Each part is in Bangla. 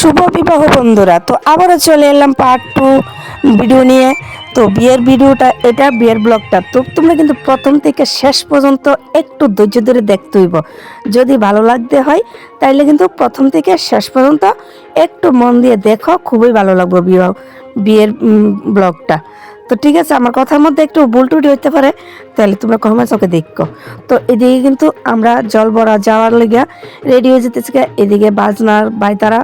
শুভ বিবাহ বন্ধুরা। তো আবারও চলে এলাম পার্ট টু ভিডিও নিয়ে। তো বিয়ের ভিডিওটা এটা বিয়ের ব্লগটা তো তোমরা কিন্তু প্রথম থেকে শেষ পর্যন্ত একটু ধৈর্য ধরে দেখতে হইব। যদি ভালো লাগতে হয়, তাইলে কিন্তু প্রথম থেকে শেষ পর্যন্ত একটু মন দিয়ে দেখো, খুবই ভালো লাগবে বিবাহ, বিয়ের ব্লগটা তো ঠিক আছে, আমার কথার মধ্যে একটু ভুল টুটি হইতে পারে, তাহলে তোমরা কমেন্টস ওকে দেখো। তো এদিকে কিন্তু আমরা জল ভরা যাওয়ার লেগে রেডি হয়ে যেতেছি এদিকে বাজনার বাইতারা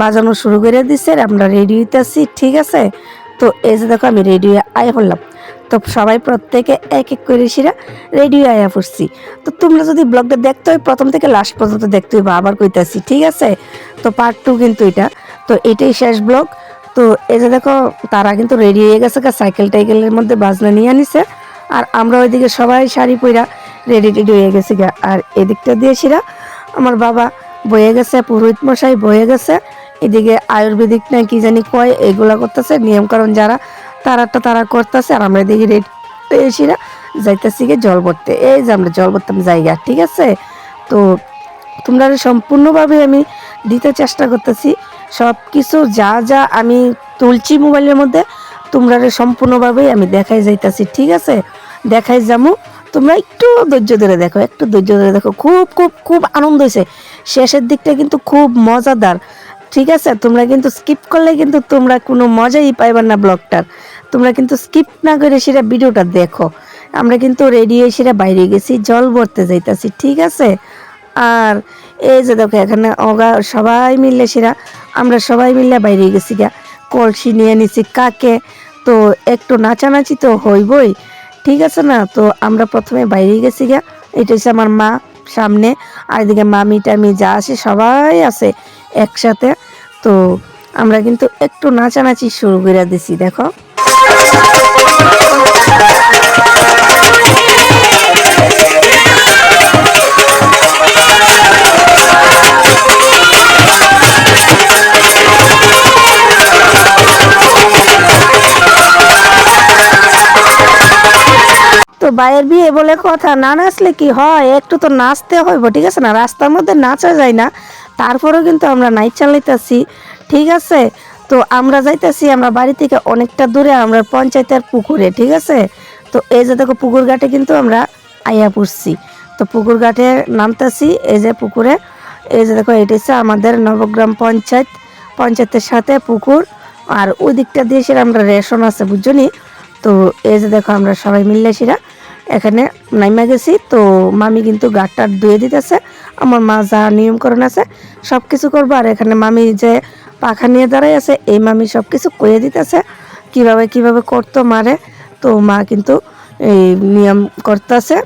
বাজানো শুরু করে দিচ্ছে আমরা রেডি হইতেছি, ঠিক আছে? তো এই যে দেখো, আমি রেডি হয়ে আয়া পড়লাম। তো সবাই প্রত্যেকে এক এক করে সেরা রেডি হয়ে আয়া পড়ছি। তো তোমরা যদি ব্লগটা দেখতে হয়, প্রথম থেকে লাস্ট পর্যন্ত দেখতে হইবা, আবার কইতাছি, ঠিক আছে? তো পার্ট টু কিন্তু এটা। তো এটাই শেষ ব্লগ। তো এই যে দেখো, তারা কিন্তু রেডি হয়ে গেছে সাইকেল টাইকেলের মধ্যে বাজনা নিয়ে আনিছে। আর আমরা ওইদিকে সবাই শাড়ি পইরা রেডি টেডি হয়ে গেছি গা। আর এদিকটা দিয়ে আমার বাবা বয়ে গেছে, পুরোহিত মশাই বয়ে গেছে। এদিকে আয়ুর্বেদিক না কি জানি কয় এগুলা করতেছে, নিয়মকানুন যারা তারাটা তারা করতেছে, আর আমরা এদিকে রেড এসিরা যাইতেছি গিয়ে জল ভরতে। এই যে আমরা জল ভরতাম জায়গা, ঠিক আছে? তো তোমরা সম্পূর্ণভাবে আমি দিতে চেষ্টা করতেছি। সব কিছু যা যা আমি তুলছি মোবাইলের মধ্যে তোমরা সম্পূর্ণভাবেই আমি দেখাই যাইতাছি, ঠিক আছে? দেখাই যামু, তোমরা একটু ধৈর্য ধরে দেখো, একটু ধৈর্য ধরে দেখো, খুব খুব খুব আনন্দ হয়েছে শেষের দিকটা কিন্তু খুব মজাদার, ঠিক আছে? তোমরা কিন্তু স্কিপ করলে কিন্তু তোমরা কোনো মজাই পাইবা না ব্লগটার। তোমরা কিন্তু স্কিপ না করে সেটা ভিডিওটা দেখো। আমরা কিন্তু রেডি হয়ে সেটা বাইরে গেছি, জল ভরতে যাইতাছি, ঠিক আছে? আর এই যে দেখো, এখানে অগা সবাই মিললে সেরা আমরা সবাই মিলে বাইরে গেছি গা। কলসি নিয়ে নিছি কাকে? তো একটু নাচানাচি তো হইবই, ঠিক আছে না? তো আমরা প্রথমে বাইরে গেছি গা। এটা হচ্ছে আমার মা সামনে, আর এদিকে মামি টামি যা আসে সবাই আছে একসাথে। তো আমরা কিন্তু একটু নাচানাচি শুরু করে দিছি, দেখো। তো বাইয়ের বিয়ে বলে কথা, না নাচলে কি হয়? একটু তো নাচতে হইব, ঠিক আছে না? রাস্তার মধ্যে নাচা যায় না। তারপরেও কিন্তু আমরা নাইট চালাইতেছি, ঠিক আছে? তো আমরা যাইতেছি, আমরা বাড়ি থেকে অনেকটা দূরে, আমরা পঞ্চায়েতের পুকুরে, ঠিক আছে? তো এই যে দেখো, পুকুর ঘাটে কিন্তু আমরা আইয়া পড়ছি। তো পুকুর ঘাটে নামতেছি, এই যে পুকুরে, এই যে দেখো, এটা হচ্ছে আমাদের নবগ্রাম পঞ্চায়েত, পঞ্চায়েতের সাথে পুকুর, আর ওই দিকটা দিয়ে সেটা আমরা রেশন আছে, বুঝছ তো এই যে দেখো, আমরা সবাই মিললে সেরা এখানে নাইমা গেছি, তো মামি কিন্তু গাটটার ধুয়ে দিতেছে, আমার মা যা নিয়মকরণ আছে সব কিছু করব, আর এখানে মামি যে পাখা নিয়ে দাঁড়াই আছে, এই মামি সব কিছু কয়ে দিতেছে, কীভাবে কীভাবে করতো মারে, তো মা কিন্তু এই নিয়ম করতেছে।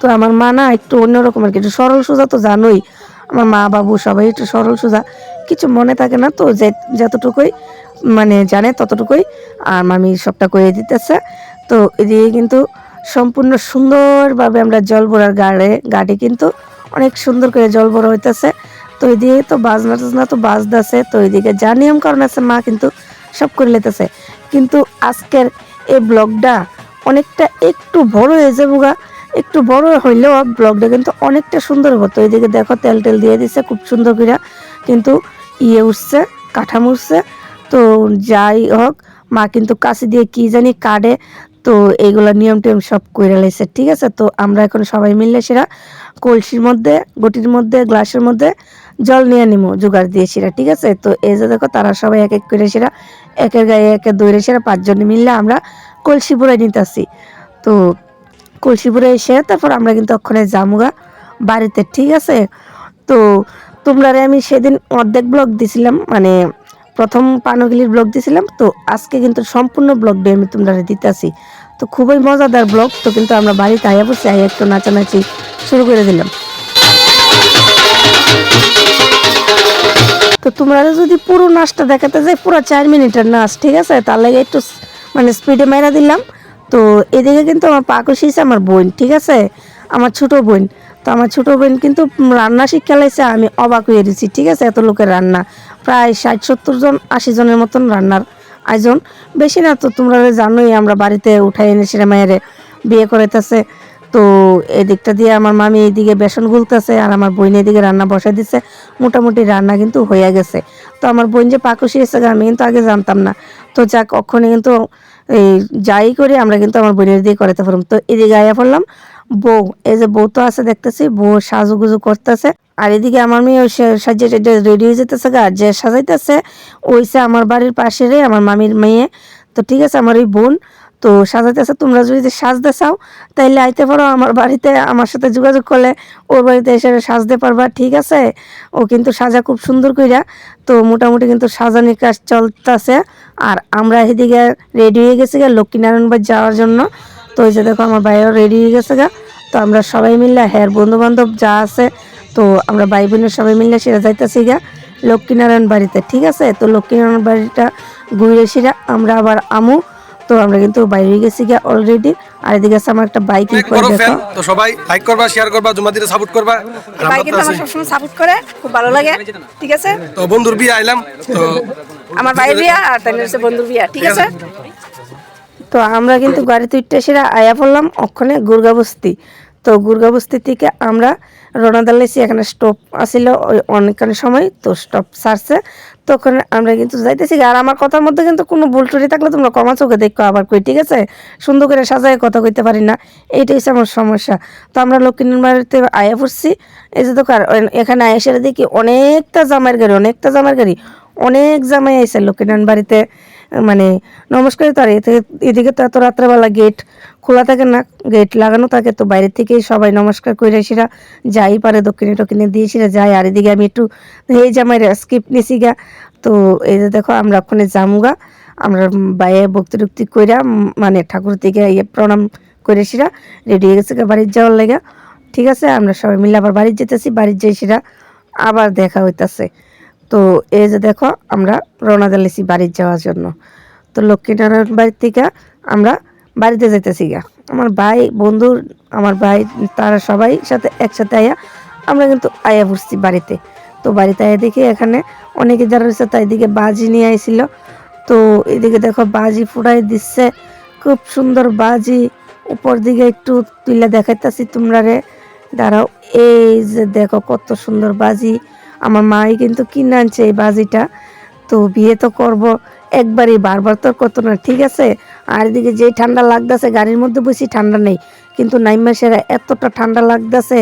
তো আমার মা না একটু অন্যরকম আর কি, একটু সরল সোজা তো জানোই, আমার মা বাবু সবাই একটু সরল সোজা, কিছু মনে থাকে না তো, যে যতটুকুই মানে জানে ততটুকুই, আর মামি সবটা করে দিতেছে, তো এদিকে কিন্তু সম্পূর্ণ সুন্দরভাবে আমরা জল ভরার গাড়ে, গাড়ি কিন্তু অনেক সুন্দর করে জল ভরা হইতেছে। তো এদিকে তো বাজনা টাজনা তো বাজতেছে, তো এদিকে যা নিয়ম কারণ আছে মা কিন্তু সব করে লেতেছে। কিন্তু আজকের এই ব্লগটা অনেকটা একটু বড় হয়ে যাব গা। একটু বড় হইলেও ব্লগটা কিন্তু অনেকটা সুন্দর হতো। এদিকে দেখো তেল টেল দিয়ে দিচ্ছে খুব সুন্দর করে। কিন্তু ইয়ে উঠছে, কাঠামো উঠছে। তো যাই হোক, মা কিন্তু কাছে দিয়ে কি জানি কাটে তো এইগুলা নিয়ম টিয়ম সব কইরা লাইছে, ঠিক আছে? তো আমরা এখন সবাই মিললে সেরা কলসির মধ্যে, গটির মধ্যে, গ্লাসের মধ্যে জল নিয়ে নিমো, জোগাড় দিয়ে সেরা, ঠিক আছে? তো এই যে দেখো, তারা সবাই এক এক করে সেরা, একের গায়ে একে দৌড়ে সেরা পাঁচজন মিললে আমরা কলসি পুরাই নিতেছি। তো কলসিপুরে এসে তারপর আমরা কিন্তু ওখানে জামুগা বাড়িতে, ঠিক আছে? তো তোমরা আমি সেদিন অর্ধেক ব্লগ দিছিলাম মানে প্রথম পানগিলির ব্লগ দিছিলাম, তো আজকে কিন্তু সম্পূর্ণ ব্লগটা আমি তোমরা দিতেছি। তো খুবই মজাদার ব্লগ। তো কিন্তু আমরা বাড়িতে আইয়া বসে আইয়া একটু নাচানাচি শুরু করে দিলাম। তো তোমরা যদি পুরো নাচটা দেখাতে যাই, পুরো চার মিনিটের নাচ, ঠিক আছে? তার লাগে একটু মানে স্পিডে মেরা দিলাম। তো এদিকে কিন্তু আমার পাকুশি আমার বোন, ঠিক আছে? আমার ছোট বোন। তো আমার ছোট বোন কিন্তু রান্না শিক্ষা লাইছে, আমি অবাক হয়ে দিছি ঠিক আছে? এত লোকের রান্না। প্রায় ষাট সত্তর জন, আশি জনের মতন রান্নার আয়োজন। বেশি না তো, তোমরা জানোই, আমরা বাড়িতে উঠাই এনে মায়েরে বিয়ে করাইতেছে। তো এদিকটা দিয়ে আমার মামি এইদিকে বেসন গুলতেছে আর আমার বোন এদিকে রান্না বসাই দিচ্ছে মোটামুটি রান্না কিন্তু হয়ে গেছে। তো আমার বোন যে পাকুশি এসে আমি কিন্তু আগে জানতাম না। তো যাক অক্ষণে কিন্তু এই যাই করি, আমরা কিন্তু আমার বোনের দিয়ে করাতে পারলাম তো এদিকে আয়া পড়লাম, বউ, এই যে বউ তো আছে দেখতেছি, বউ সাজুগুজু করতেছে। আর এদিকে আমার মেয়ে ওই সাজিয়ে রেডি হয়ে যেতেছে গা, যে সাজাইতেছে, ওইসে আমার বাড়ির পাশেরই আমার মামির মেয়ে। তো ঠিক আছে, আমার ওই বোন। তো সাজাইতেছে, তোমরা যদি সাজতে চাও, তাইলে আইতে পারো আমার বাড়িতে, আমার সাথে যোগাযোগ করলে ওর বাড়িতে এসে সাজতে পারবা, ঠিক আছে? ও কিন্তু সাজা খুব সুন্দর কইরা, তো মোটামুটি কিন্তু সাজানির কাজ চলতেছে। আর আমরা এদিকে রেডি হয়ে গেছি গা লক্ষ্মীনারায়ণ বাড়ি যাওয়ার জন্য। তো ওই যে দেখো, আমার ভাইও রেডি হয়ে গেছে গা। তো আমরা সবাই হ্যাঁ বন্ধু বান্ধব যা আছে তো আমরা ভাই বোনের সবাই মিললে সেটা যাইতেছি গা লক্ষ্মীনারায়ণ বাড়িতে ঠিক আছে? তো লক্ষ্মীনারায়ণ বাড়িটা ঘুরে সেরা আমরা আবার আমু তো আমরা কিন্তু বাইরে গেছি গিয়া অলরেডি আর এদিকে আছে আমার একটা বাইক অনেক বড় ফ্যান তো সবাই লাইক করবা শেয়ার করবা জমা দিতে সাপোর্ট করবা। আর তো কিন্তু আমার। সবসময় সাপোর্ট করে খুব ভালো লাগে ঠিক আছে? তো বন্ধুর বিয়ে আইলাম তো আমার ভাই বিয়া আর তাই হচ্ছে বন্ধুর বিয়া ঠিক আছে? তো আমরা কিন্তু গাড়িতে উঠতে সেরা আয়া পড়লাম ওখানে গুরগাবস্তি তো গুরগাবস্তি থেকে আমরা দিলাইছি এখানে স্টপ আসিল অনেকখানি সময়, তো স্টপ সারছে। তো ওখানে আমরা কিন্তু যাইতেছি আর আমার কথার মধ্যে কিন্তু কোনো ভুল টুটি থাকলে তোমরা কমা চোখে দেখো আবার কই, ঠিক আছে? সুন্দর করে সাজায় কথা কইতে পারি না, এইটাই হচ্ছে আমার সমস্যা। তো আমরা লক্ষ্মীর বাড়িতে আয়া পড়ছি। এই যে দোকান এখানে আয়া সেরে দেখি অনেকটা জামাইয়ের গাড়ি, অনেকটা জামাইয়ের গাড়ি, অনেক জামাই আইসে লক্ষ্মীনারায়ণ বাড়িতে। মানে নমস্কার তো আর এদিকে তো এত রাত্রেবেলা গেট খোলা থাকে না গেট লাগানো থাকে, তো বাইরে থেকেই সবাই নমস্কার করে সেরা যাই পারে, দক্ষিণে টক্ষিণে দিয়ে সেরা আর এদিকে আমি একটু, এই জামাই স্কিপ নিছি গা, তো এই যে দেখো আমরা ওখানে জামুগা আমরা বাইরে ভক্তি টুক্তি কইরা মানে ঠাকুর থেকে ইয়ে প্রণাম করে সেরা রেডি হয়ে গেছে বাড়ির যাওয়ার লেগা। ঠিক আছে, আমরা সবাই মিলে আবার বাড়ির যেতেছি, বাড়ির যাই সেরা আবার দেখা হইতাছে। তো এই যে দেখো, আমরা রওনা দিলেছি বাড়ির যাওয়ার জন্য। তো লক্ষ্মীনারায়ণ বাড়ির থেকে আমরা বাড়িতে যেতেছি গা আমার ভাই, বন্ধু, আমার ভাই, তারা সবাই সাথে একসাথে আয়া আমরা কিন্তু আয়া পড়ছি বাড়িতে। তো বাড়িতে আয়া দেখি এখানে অনেকে যারা রয়েছে তাই দিকে বাজি নিয়ে আইছিল। তো এদিকে দেখো বাজি ফুটাই দিচ্ছে, খুব সুন্দর বাজি। উপর দিকে একটু তুলে দেখাইতাছি তোমরা রে দাঁড়াও, এই যে দেখো কত সুন্দর বাজি। আমার মাই কিন্তু কিনে আনছে এই বাজিটা। তো বিয়ে তো করব একবারই, বারবার তো করতো না, ঠিক আছে? আর এদিকে যে ঠান্ডা লাগতেছে, গাড়ির মধ্যে বেশি ঠান্ডা নেই। কিন্তু নাইমা সেরা এতটা ঠান্ডা লাগতেছে।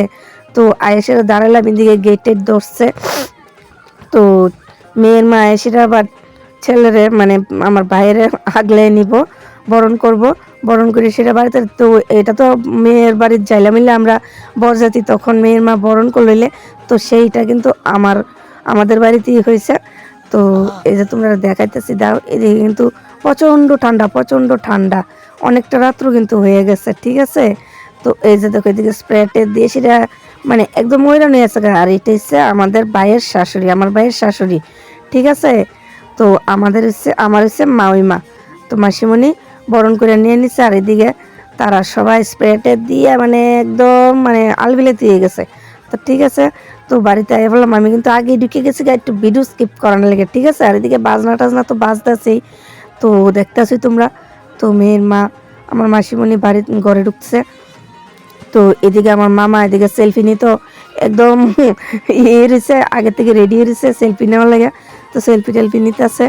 তো আয়েসেরা দাঁড়ালাম এদিকে গেটের ধরছে। তো মেয়ের মা এসেরা আবার ছেলেরে মানে আমার ভাইয়েরে আগলে নিব, বরণ করব। বরণ করে সেটা বাড়িতে তো এটা তো মেয়ের বাড়ির যাইলাম মিলে আমরা বরজাতি তখন মেয়ের মা বরণ করলে তো সেইটা কিন্তু আমার আমাদের বাড়িতেই হয়েছে। তো এই যে তোমরা দেখাইতেছি দাও এদিকে কিন্তু প্রচণ্ড ঠান্ডা প্রচণ্ড ঠান্ডা অনেকটা রাত্র কিন্তু হয়ে গেছে ঠিক আছে? তো এই যে দেখো এদিকে স্প্রেটে দিয়ে সেটা মানে একদম ময়রা নিয়ে আছে আর এটা হচ্ছে আমাদের ভাইয়ের শাশুড়ি আমার ভাইয়ের শাশুড়ি ঠিক আছে? তো আমাদের হচ্ছে আমার হচ্ছে মাউইমা তো মাসিমণি বরণ করে নিয়ে নিচ্ছে আর এদিকে তারা সবাই স্প্রেটে দিয়ে মানে একদম মানে আলবিলে দিয়ে গেছে। তো ঠিক আছে, তো বাড়িতে আগে বললাম, আমি কিন্তু আগে ঢুকে গেছি একটু ভিডিও স্কিপ করানোর লেগে, ঠিক আছে? আর এদিকে বাজনা টাজনা তো বাজতেছেই। তো দেখতেছি তোমরা, তো মেয়ের মা, আমার মাসিমণি বাড়ি ঘরে ঢুকছে তো এদিকে আমার মামা এদিকে সেলফি নিত, একদম ইয়ে রয়েছে আগে থেকে রেডি হয়েছে সেলফি নেওয়ার লাগে। তো সেলফি টেলফি নিতে আছে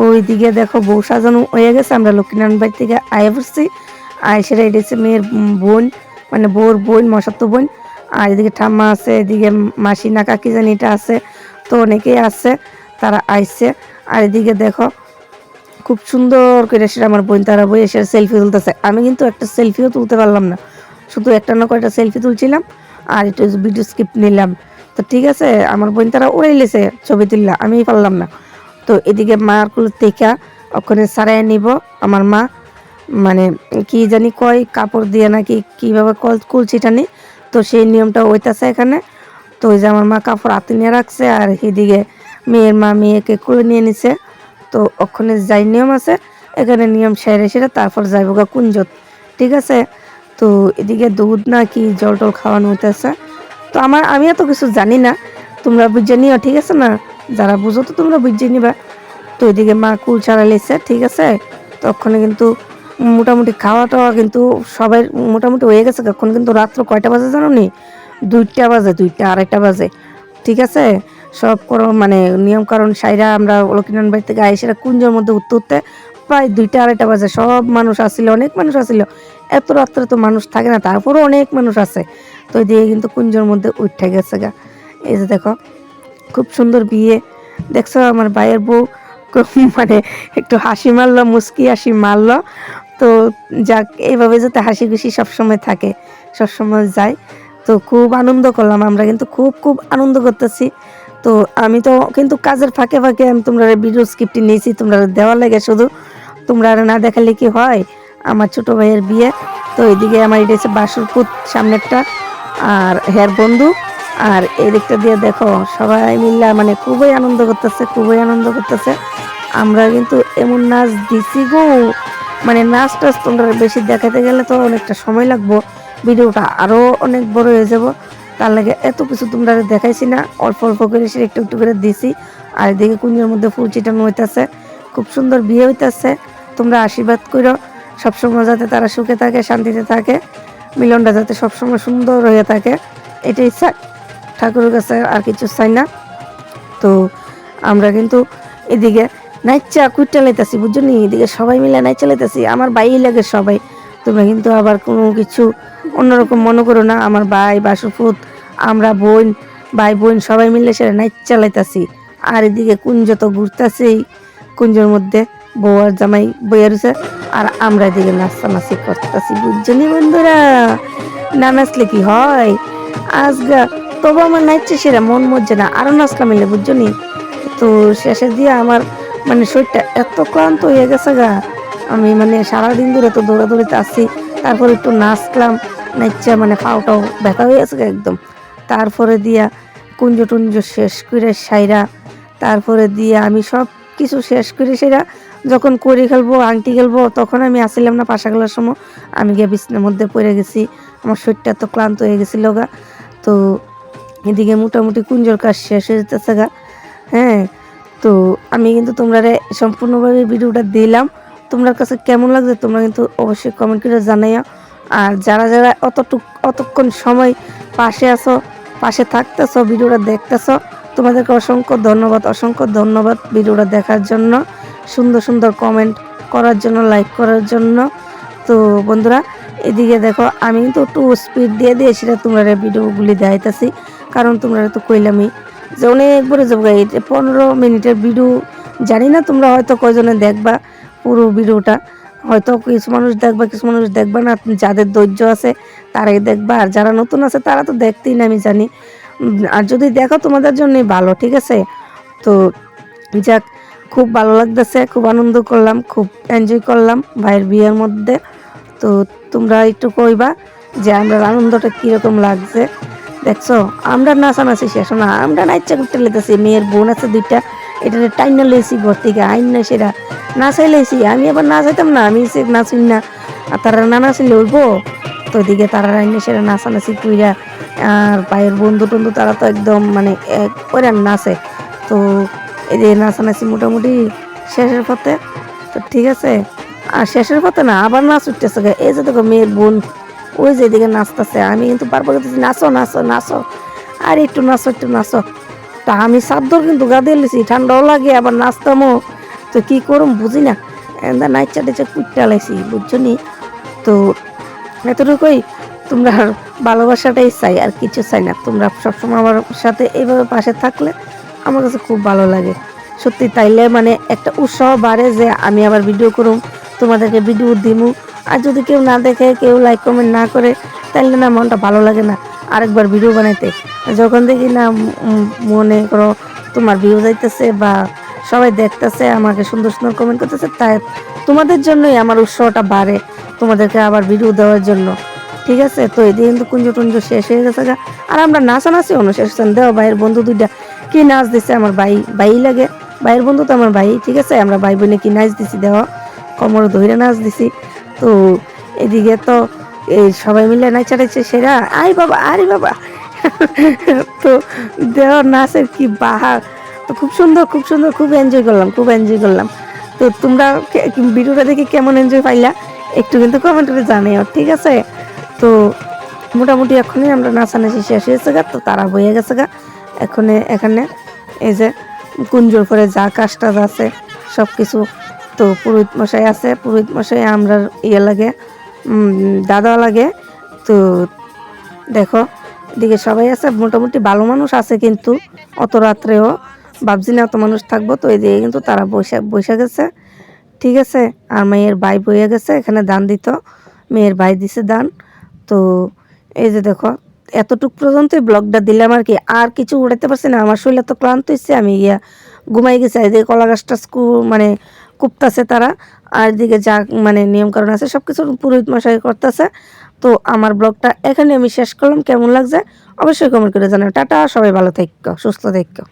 ওইদিকে দেখো বউ সাজানো হয়ে গেছে, আমরা লক্ষ্মীনারায়ণ বাড়ি থেকে আয়ে পড়ছি। আর সেটা মেয়ের বোন মানে বউর বোন মশাতো বোন। আর এদিকে ঠাম্মা আছে, এদিকে মাসি না কাকি জানি এটা আছে, তো অনেকেই আছে, তারা আইছে। আর এদিকে দেখো, খুব সুন্দর করে সেটা আমার বোন, তারা বই এসে সেলফি তুলতেছে। আমি কিন্তু একটা সেলফিও তুলতে পারলাম না, শুধু একটা না কয়টা সেলফি তুলছিলাম, আর একটু ভিডিও স্কিপ নিলাম। তো ঠিক আছে, আমার বোন তারা উড়াই লেছে ছবি তুললাম আমি পারলাম না। তো এদিকে মার কুল থেকে ওখানে সারাই নিব। আমার মা মানে কি জানি কয়, কাপড় দিয়ে নাকি কীভাবে কল কুলছিটা নি। তো সেই নিয়মটা হইতাছে এখানে। তো ওই যে আমার মা কাপড় হাতে নিয়ে রাখছে আর এদিকে মেয়ের মা মেয়েকে কুলে নিয়ে নিছে। তো ওখানে যাই নিয়ম আছে, এখানে নিয়ম সেরে সেরে তারপর যাইব গা কুঞ্জত। ঠিক আছে? তো এদিকে দুধ না কি জল টল খাওয়ানো হইতেছে। তো আমার, আমি এত কিছু জানি না। তোমরা বুঝে নিও, ঠিক আছে না? যারা বুঝো তো তোমরা বুঝে নিবা। তো এদিকে মা কুল ছাড়া লেছে, ঠিক আছে? তখন কিন্তু মোটামুটি খাওয়া টাওয়া কিন্তু সবাই মোটামুটি হয়ে গেছে। এখন কিন্তু রাত্র কয়টা বাজে জানো নি? দুইটা বাজে, দুইটা আড়াইটা বাজে, ঠিক আছে? সব করো মানে নিয়ম কারণ সাইরা আমরা লক্ষ্মীনারায়ণ বাড়ি থেকে আইসেরা কুঞ্জের মধ্যে উঠতে উঠতে প্রায় দুইটা আড়াইটা বাজে। সব মানুষ আসছিল অনেক মানুষ আসছিল এত রাত্রে তো মানুষ থাকে না, তারপরও অনেক মানুষ আছে। তো দিয়ে কিন্তু কুঞ্জের মধ্যে উঠে গেছে গা। এই যে দেখো, খুব সুন্দর বিয়ে। দেখছ, আমার ভাইয়ের বউ মানে একটু হাসি মারলো মুস্কি হাসি মারলো। তো যাক, এইভাবে যাতে হাসি খুশি সবসময় থাকে, সবসময় যায়। তো খুব আনন্দ করলাম, আমরা কিন্তু খুব খুব আনন্দ করতেছি। তো আমি তো কিন্তু কাজের ফাঁকে ফাঁকে আমি তোমরা ভিডিও স্ক্রিপ্টটি নিয়েছি, তোমরা দেওয়া লাগে শুধু। তোমরা না দেখালে কি হয়? আমার ছোট ভাইয়ের বিয়ে। তো এদিকে আমার এটা হচ্ছে বাসুরপুর সামনেরটা, আর হের বন্ধু। আর এই দিকটা দিয়ে দেখো, সবাই মিল্লা মানে খুবই আনন্দ করতেছে, খুবই আনন্দ করতেছে। আমরা কিন্তু এমন নাচ দিছি গো। মানে নাচ টাচ তোমরা বেশি দেখাতে গেলে তো অনেকটা সময় লাগবো। ভিডিওটা আরও অনেক বড় হয়ে যাব। তার লাগে এত কিছু তোমরা দেখাইছি না। অল্প অল্প করে সে একটু একটু করে দিছি। আর এদিকে কুঞ্জের মধ্যে ফুল চিটানো হইতাছে। খুব সুন্দর বিয়ে হইতাছে। তোমরা আশীর্বাদ করো সবসময় যাতে তারা সুখে থাকে, শান্তিতে থাকে। মিলনটা যাতে সবসময় সুন্দর হয়ে থাকে। এটাই চাই ঠাকুরের কাছে আর কিছু চাই না। তো আমরা কিন্তু এদিকে নাইচা কুইটা লাইতাছি বুঝছ নি এদিকে সবাই মিলে নাইচা লাইতাছি, আমার ভাই লাগে সবাই। তোমরা কিন্তু আবার কোনো কিছু অন্যরকম মনে করো না, আমার ভাই, বাসুপুত, আমরা বোন, ভাই, বোন সবাই মিলে সেটা নাইচা লাইতাছি। আর এদিকে কুঞ্জ তো ঘুরতেছেই, কুঞ্জের মধ্যে বউ আর জামাই বইয়া রয়েছে আর আমরা এদিকে নাচানাচি করতেছি বুঝছ নি বন্ধুরা? না নাচলে কি হয়? আজগা তবু আমার নাচছে সেরা, মন মরছে না। আরও নাচলাম এলে, বুঝছ নি? তো শেষে দিয়ে আমার মানে শরীরটা এত ক্লান্ত হয়ে গেছে গা। আমি মানে সারাদিন ধরে তো দৌড়াদৌড়িতে আসছি তারপর একটু নাচলাম নাচা মানে পাওটাও ব্যথা হয়ে গেছে একদম। তারপরে দিয়া কুঞ্জ টুঞ্জ শেষ করে সাইরা, তারপরে দিয়ে আমি সব কিছু শেষ করে সেরা যখন করি খেলব, আংটি খেলব, তখন আমি আসছিলাম না পাশা খেলার সময়। আমি গিয়ে বিছনার মধ্যে পড়ে গেছি, আমার শরীরটা তো ক্লান্ত হয়ে গেছিল গা। তো এদিকে মোটামুটি কুঞ্জর কাজ শেষ হয়ে যেতেছে গা। হ্যাঁ তো আমি কিন্তু তোমরা সম্পূর্ণভাবে ভিডিওটা দিলাম। তোমার কাছে কেমন লাগছে তোমরা কিন্তু অবশ্যই কমেন্ট করে জানাইও আর যারা যারা অতটুক অতক্ষণ সময় পাশে আছো, পাশে থাকতেছো, ভিডিওটা দেখতেছো, তোমাদেরকে অসংখ্য ধন্যবাদ অসংখ্য ধন্যবাদ ভিডিওটা দেখার জন্য। সুন্দর সুন্দর কমেন্ট করার জন্য লাইক করার জন্য। তো বন্ধুরা, এদিকে দেখো, আমি কিন্তু একটু স্পিড দিয়ে দিয়ে সেটা তোমরা ভিডিওগুলি দেখাইতেছি। কারণ তোমরা তো কইলামই যে অনেক বড় যাব এই যে পনেরো মিনিটের ভিডিও, জানি না তোমরা হয়তো কয়জনে দেখবা পুরো ভিডিওটা, হয়তো কিছু মানুষ দেখবা, কিছু মানুষ দেখবা না, যাদের ধৈর্য আছে তারাই দেখবা, আর যারা নতুন আছে তারা তো দেখতেই না, আমি জানি। আর যদি দেখো তোমাদের জন্যই ভালো, ঠিক আছে? তো যাক, খুব ভালো লাগতেছে, খুব আনন্দ করলাম, খুব এনজয় করলাম ভাইয়ের বিয়ের মধ্যে। তো তোমরা একটু কইবা যে আমরা আনন্দটা কীরকম লাগছে। দেখছ? আমরা নাচানাচি শেষ না, আমরা নাইচা করতে লেতেছি মেয়ের বোন আছে দুইটা এটা টাইনা লেছি ঘর থেকে, আইন না সেটা নাচাই লেছি আমি আবার নাচাইতাম না, আমি সে নাচি না। আর তারা না নাচলে উঠবো তো এদিকে তারা আইনে সেটা নাচানাচি কইরা, আর পায়ের বন্ধু টন্ধু তারা তো একদম মানে এক করে নাচে। তো যে নাচানাচি মোটামুটি শেষের পথে, তো ঠিক আছে। আর শেষের পথে না, আবার নাচ উঠতেছে। এই যে দেখো মেয়ের বোন ওই যে এদিকে নাচতেছে, আমি কিন্তু বারবার করতেছি নাচো নাচো নাচো। আর একটু নাচো একটু নাচো। তা আমি সাদ্দর কিন্তু গা দিয়ে লিছি, ঠান্ডাও লাগে, আবার নাচতামও। তো কি করুম বুঝি না। এন্দা নাইচা টেচা কুটটা লাইছি বুঝছ নি? তো এতটুকুই তোমরা ভালোবাসাটাই চাই, আর কিছু চাই না। তোমরা সবসময় আমার সাথে এইভাবে পাশে থাকলে আমার কাছে খুব ভালো লাগে। সত্যি তাইলে মানে একটা উৎসাহ বাড়ে যে আমি আবার ভিডিও করুম, তোমাদেরকে ভিডিও দিমু। আর যদি কেউ না দেখে, কেউ লাইক কমেন্ট না করে তাইলে না মনটা ভালো লাগে না। আরেকবার ভিডিও বানাইতে। যখন দেখি না মনে করো তোমার ভিউ যাইতেছে বা সবাই দেখতেছে, আমাকে সুন্দর সুন্দর কমেন্ট করতেছে, তাই তোমাদের জন্যই আমার উৎসাহটা বাড়ে তোমাদেরকে আবার ভিডিও দেওয়ার জন্য। ঠিক আছে? তো এদিকে কিন্তু কুঞ্জ টুঞ্জ শেষ হয়ে গেছে গা। আর আমরা নাচানাচি অনুশেষ দেওয়া ভাইয়ের বন্ধু দুইটা কি নাচ দিছে আমার ভাই ভাই লাগে। ভাইয়ের বন্ধু তো আমার ভাই, ঠিক আছে? আমরা ভাই বোনে কি নাচ দিছি দেওয়া কোমর ধরে নাচ দিছি। তো এদিকে তো এই সবাই মিলে নাচা নাচছে সেরা। আই বাবা, আরে বাবা। তো দেহ নাচের কি বাহার। তো খুব সুন্দর খুব সুন্দর, খুব এনজয় করলাম, খুব এনজয় করলাম। তো তোমরা ভিডিওটা দেখে কেমন এনজয় পাইলা, একটু কিন্তু কমেন্ট করে জানিও, ঠিক আছে? তো মোটামুটি এখনই আমরা নাচানাচি শেষ হয়েছে গা, তো তারা বইয়ে গেছে গা। এখন, এখানে এই যে কুঞ্জর করে যা কাজ টাজ আছে সব কিছু তো পুরোহিত মশাই আছে, পুরোহিত মশাই আমরা ইয়ে লাগে দাদা লাগে। তো দেখো, এদিকে সবাই আছে, মোটামুটি ভালো মানুষ আছে কিন্তু, অত রাত্রেও ভাবছি না অত মানুষ থাকব। তো এদিকে কিন্তু তারা বসে বসে গেছে। ঠিক আছে, আর মেয়ের ভাই বইয়ে গেছে, এখানে দান দিত। মেয়ের ভাই দিছে দান। তো এই যে দেখো, এতটুক পর্যন্তই ব্লগটা দিলাম আর কি। আর কিছু উড়াতে পারছি না, আমার শরীর তো ক্লান্ত হচ্ছে আমি ইয়া ঘুমাই গেছি আর এদিকে কলা গাছটা স্কু মানে কুপতাছে তারা, আর দিকে যা মানে নিয়ম কারণ আছে সব কিছু পুরোহিত মশাই করতেছে। তো আমার ব্লগটা এখানে আমি শেষ করলাম, কেমন লাগছে অবশ্যই কমেন্ট করে জানাও। টাটা, সবাই ভালো থাকো, সুস্থ থাকো।